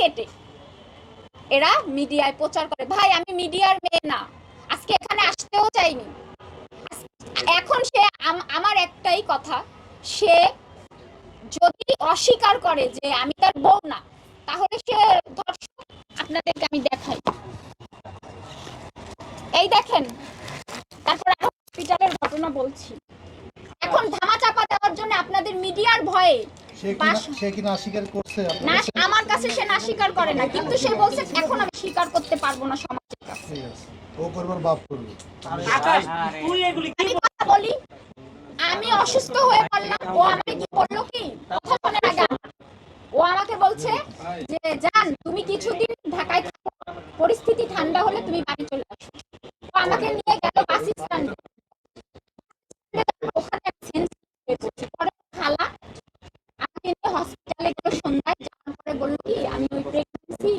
কেটে এরা মিডিয়ায় প্রচার করে। ভাই আমি মিডিয়ার মেয়ে না। আজকে এখানে আসতেও চাইনি। এখন সে আমার একটাই কথা সে যদি অস্বীকার করে যে আমি তার বউ না তাহলে সে দর্শক আপনাদেরকে আমি দেখাই। এই দেখেন তারপর আরও হসপিটালের ঘটনা বলছি। এখন ধামা চাপা দেওয়ার জন্য আপনাদের মিডিয়ার ভয়ে সে কি বাস- সে কি না স্বীকার করছে না কাছে? সে না স্বীকার করে না কিন্তু সে বলছে এখন আমি স্বীকার করতে পারব না সমাজের কাছে। ও করবার বাপ করবে। আকাশ তুই এগুলি কি কথা বলি আমি অসুস্থ হয়ে পড়লাম। ও আমাকে কি বলল কি? কথা আগে আমার। ও আমাকে বলছে যে জান তুমি কিছুদিন ঢাকায় থাকো। পরিস্থিতি ঠান্ডা হলে তুমি বাড়ি চলে আসো। ও আমাকে বলল কি আমি ওই প্রেগনেন্সি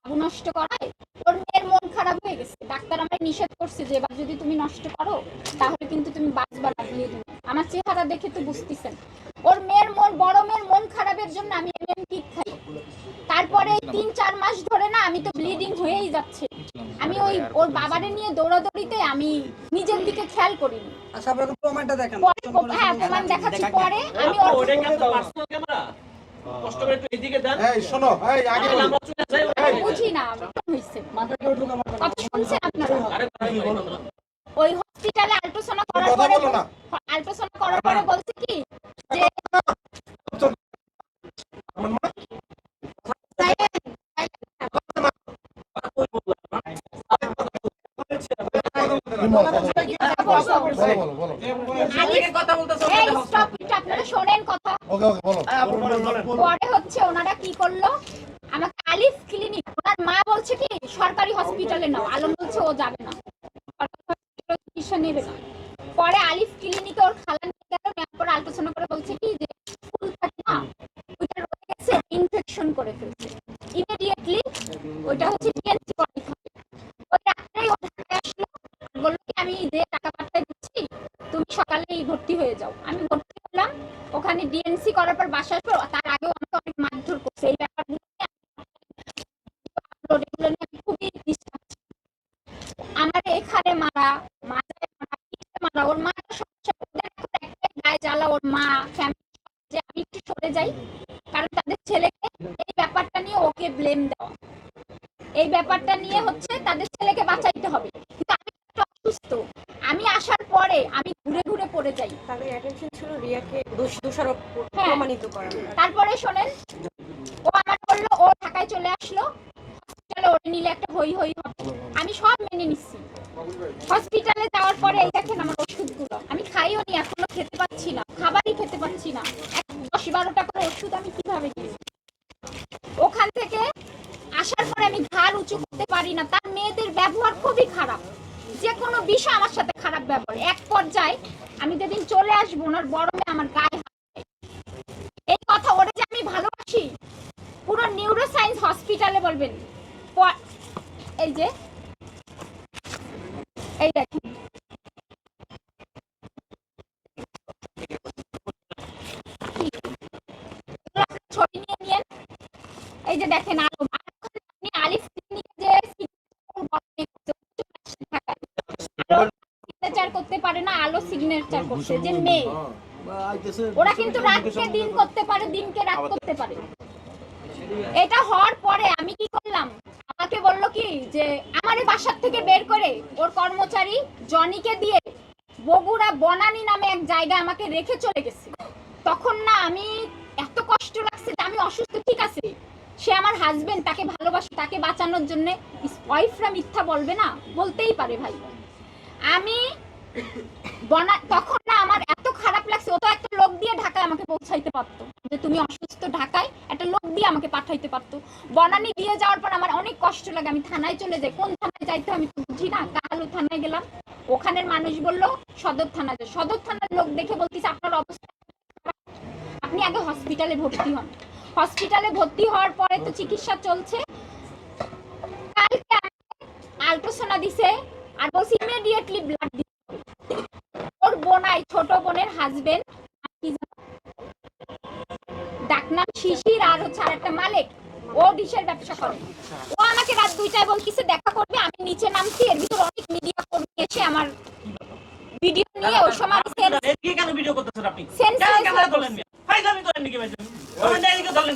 বাবু নষ্ট করায় ওর মেয়ের মন খারাপ হয়ে গেছে। ডাক্তার আমায় নিষেধ করছে যে এবার যদি তুমি নষ্ট করো তাহলে কিন্তু তুমি বাঁচবা লাগিয়ে দিবে। আমার চেহারা দেখে তো বুঝতেছেন। ওর মেয়ের মন বড় মেয়ের মন খারাপের জন্য আমি এমএম কিক খাই। তারপরে তিন চার মাস ধরে না আমি তো ব্লিডিং হয়েই যাচ্ছে। আমি ওই ওর বাবারে নিয়ে দৌড়াদৌড়িতে আমি নিজের দিকে খেয়াল করিনি। আচ্ছা আপনার প্রমাণটা দেখান। পরে হ্যাঁ প্রমাণ দেখাচ্ছি। পরে আমি ওর কষ্ট করে একটু এদিকে দেন। এই শোনো এই আগে বলো। আমরা চলে যাই বুঝি না ঢুকা কথা শুনছেন আপনারা? আরে ওই হসপিটালে আল্ট্রাসাউন্ড করার কথা পরে বলো না। আল্ট্রাসাউন্ড করার পরে বলছে কি? যে কথা বলতেছো এই স্টপ আপনারা শোনেন কথা পরে হচ্ছে ওনারা কি করল? আমাকে আলিফ ক্লিনিক ওনার মা বলছে কি সরকারি হসপিটালে নাও আলম বলছে ও যাবে না। চিকিৎসা নেবে না। পরে আলিফ ক্লিনিকে ওর খালা নিয়ে গেল নেওয়ার পর আলোচনা করে বলছে কি যে ফুল থাকে না ওইটা রয়ে গেছে ইনফেকশন করে ফেলছে। ইমিডিয়েটলি ওইটা হচ্ছে ডিএনসি পরীক্ষা ওই রাত্রেই ও ঢাকায় আসলো বলল কি আমি যে টাকা পাঠিয়ে দিচ্ছি তুমি সকালেই ভর্তি হয়ে যাও। আমি এই ব্যাপারটা নিয়ে হচ্ছে তাদের ছেলেকে বাঁচাইতে হবে। কিন্তু আমি অসুস্থ। আমি আসার পরে আমি ঘুরে ঘুরে পড়ে যাই। তাদের অ্যাটেনশন ছিল রিয়াকে দোষারোপ হ্যাঁ। প্রমাণিত করা। তারপরে শোনেন ও আমার বলল ও ঢাকায় চলে আসলো। হসপিটালে ওরে নিলে একটা হই হই হবে। আমি সব মেনে নিচ্ছি। হসপিটালে যাওয়ার পরে এই দেখেন আমার ওষুধগুলো আমি খাইও নি এখনও খেতে পাচ্ছি না খাবারই খেতে পাচ্ছি না এক দশ বারোটা করে ওষুধ আমি কীভাবে দিই ওখান থেকে আসার পরে আমি ঘাড় উঁচু করতে পারি না, তার মেয়েদের ব্যবহার খুবই খারাপ। যে কোনো বিষয় আমার সাথে খারাপ ব্যবহার। এক পর্যায়ে আমি যেদিন চলে আসব, ওনার বড় আমার গায়ে এই কথা ওরে যে আমি ভালোবাসি, পুরো নিউরো সায়েন্স হসপিটালে বলবেন এই যে, এই দেখেন। ছবি নিয়ে নিয়েন। এই যে দেখেন আলো করছে যে মেয়ে ওরা কিন্তু রাতকে দিন করতে পারে দিনকে রাত করতে পারে। এটা হওয়ার পরে আমি কি করলাম? আমাকে বলল কি যে আমার বাসার থেকে বের করে ওর কর্মচারী জনিকে দিয়ে বগুড়া বনানী নামে এক জায়গায় আমাকে রেখে চলে গেছে। তখন না আমি এত কষ্ট লাগছে যে আমি অসুস্থ ঠিক আছে। সে আমার হাজবেন্ড তাকে ভালোবাসে তাকে বাঁচানোর জন্য ওয়াইফরা মিথ্যা বলবে না? বলতেই পারে ভাই। আমি বনা তখন না আমার এত খারাপ লাগছে, ও তো একটা লোক দিয়ে ঢাকায় আমাকে পৌঁছাইতে পারতো। যে তুমি অসুস্থ ঢাকায়, একটা লোক দিয়ে আমাকে পাঠাইতে পারতো। বনানি দিয়ে যাওয়ার পর আমার অনেক কষ্ট লাগে, আমি থানায় চলে যাই। কোন থানায় যাইতে আমি বুঝি না কাহালু থানায় গেলাম। ওখানের মানুষ বলল, সদর থানায় যাও। সদর থানার লোক দেখে বলতেছে, আপনার অবস্থা আপনি আগে হসপিটালে ভর্তি হন। হসপিটালে ভর্তি হওয়ার পরে তো চিকিৎসা চলছে। কালকে আলট্রাসোনা দিছে, আর বলছি ইমিডিয়েটলি ব্লাড। ওর বোনাই ছোট বোনের হাজবেন্ড কি? ডাকনাম শিশির আর হচ্ছে আর একটা মালিক ও ডিশের ব্যবসা করে ও আমাকে রাত দুইটায় বলতেছে দেখা করবে আমি নিচে নামছি এর ভিতর অনেক মিডিয়া কর্মী এসে আমার ভিডিও নিয়ে ওই সময় সেন্স কেন ভিডিও করতেছেন আপনি Sense কেন। ক্যামেরা ধরলেন মিয়া? ফাইজলামি করেন নাকি ভাই? আমার না এদিকে ধরলেন